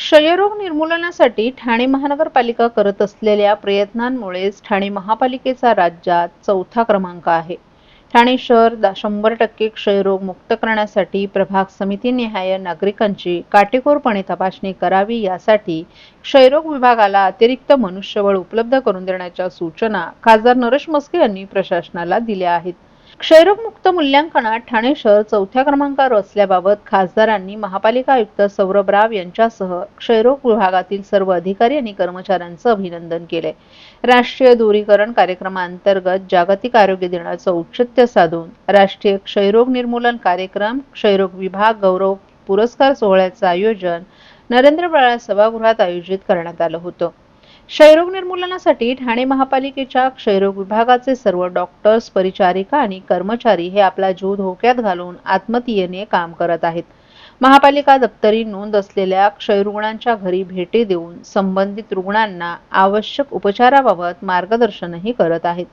क्षयरोग निर्मूलनासाठी ठाणे महानगरपालिका करत असलेल्या प्रयत्नांमुळेच ठाणे महापालिकेचा राज्यात चौथा क्रमांक आहे. ठाणे शहर दा- शंभर टक्के क्षयरोग मुक्त करण्यासाठी प्रभाग समितीनिहाय नागरिकांची काटेकोरपणे तपासणी करावी यासाठी क्षयरोग विभागाला अतिरिक्त मनुष्यबळ उपलब्ध करून देण्याच्या सूचना खासदार नरेश मस्के यांनी प्रशासनाला दिल्या आहेत. क्षयरोग मुक्त मूल्यांकनात ठाणे शहर चौथ्या क्रमांकावर असल्याबाबत खासदारांनी महापालिका आयुक्त सौरभ राव यांच्यासह क्षयरोग विभागातील सर्व अधिकारी आणि कर्मचाऱ्यांचं अभिनंदन केले. राष्ट्रीय दूरीकरण कार्यक्रमाअंतर्गत जागतिक आरोग्य दिनाचं औचित्य साधून राष्ट्रीय क्षयरोग निर्मूलन कार्यक्रम क्षयरोग विभाग गौरव पुरस्कार सोहळ्याचं आयोजन नरेंद्र बाळा सभागृहात आयोजित करण्यात आलं होतं. क्षयरोग निर्मूलनासाठी ठाणे महापालिकेच्या क्षयरोग विभागाचे सर्व डॉक्टर्स परिचारिका आणि कर्मचारी हे आपला जीव धोक्यात घालून आत्मतीयेने काम करत आहेत. महापालिका दप्तरी नोंद असलेल्या क्षयरुग्णांच्या घरी भेटी देऊन संबंधित रुग्णांना आवश्यक उपचाराबाबत मार्गदर्शनही करत आहेत.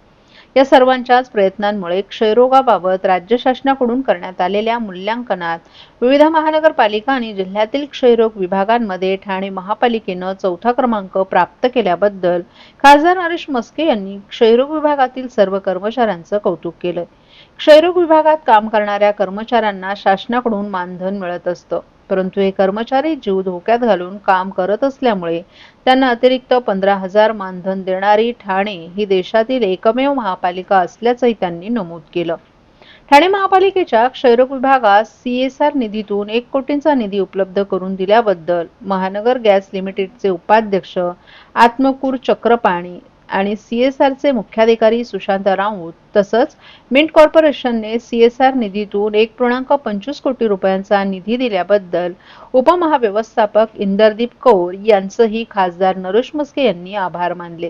या सर्वांच्याच प्रयत्नांमुळे क्षयरोगाबाबत राज्य शासनाकडून करण्यात आलेल्या मूल्यांकनात विविध महानगरपालिका आणि जिल्ह्यातील क्षयरोग विभागांमध्ये ठाणे महापालिकेनं चौथा क्रमांक प्राप्त केल्याबद्दल खासदार नरेश मस्के यांनी क्षयरोग विभागातील सर्व कर्मचाऱ्यांचं कौतुक केलं. क्षयरोग विभागात काम करणाऱ्या कर्मचाऱ्यांना शासनाकडून मानधन मिळत असतं. परंतु हे कर्मचारी जीव धोक्यात घालून काम करत असल्यामुळे त्यांना अतिरिक्त पंधरा हजार मानधन देणारी ठाणे ही देशातील एकमेव महापालिका असल्याचंही त्यांनी नमूद केलं. ठाणे महापालिकेच्या क्षयरोग विभागात सीएसआर निधीतून एक कोटींचा निधी उपलब्ध करून दिल्याबद्दल महानगर गॅस लिमिटेडचे उपाध्यक्ष आत्मकूर चक्रपाणी आणि सीएसआरचे मुख्याधिकारी सुशांत राऊत तसंच मिंट कॉर्पोरेशनने सीएसआर निधीतून एक पूर्णांक पंचवीस कोटी रुपयांचा निधी दिल्याबद्दल उपमहाव्यवस्थापक इंदरदीप कौर यांचंही खासदार नरेश मस्के यांनी आभार मानले.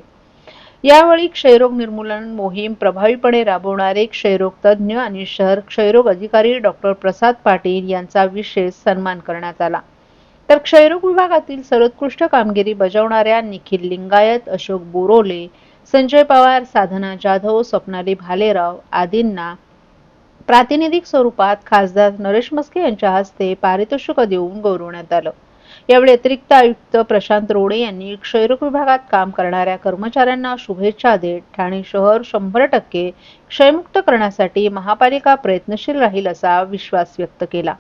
यावेळी क्षयरोग निर्मूलन मोहीम प्रभावीपणे राबवणारे क्षयरोग तज्ज्ञ आणि शहर क्षयरोग अधिकारी डॉक्टर प्रसाद पाटील यांचा विशेष सन्मान करण्यात आला. तर क्षयरोग विभागातील सर्वोत्कृष्ट कामगिरी बजावणाऱ्या निखिल लिंगायत अशोक बोरोले संजय पवार साधना जाधव स्वप्नाली भालेराव आदींना प्रातिनिधिक स्वरूपात खासदार नरेश मस्के यांच्या हस्ते पारितोषिक देऊन गौरवण्यात आलं. यावेळी अतिरिक्त आयुक्त प्रशांत रोडे यांनी क्षयरोग विभागात काम करणाऱ्या कर्मचाऱ्यांना शुभेच्छा देत ठाणे शहर शंभर टक्के क्षयमुक्त करण्यासाठी महापालिका प्रयत्नशील राहील असा विश्वास व्यक्त केला.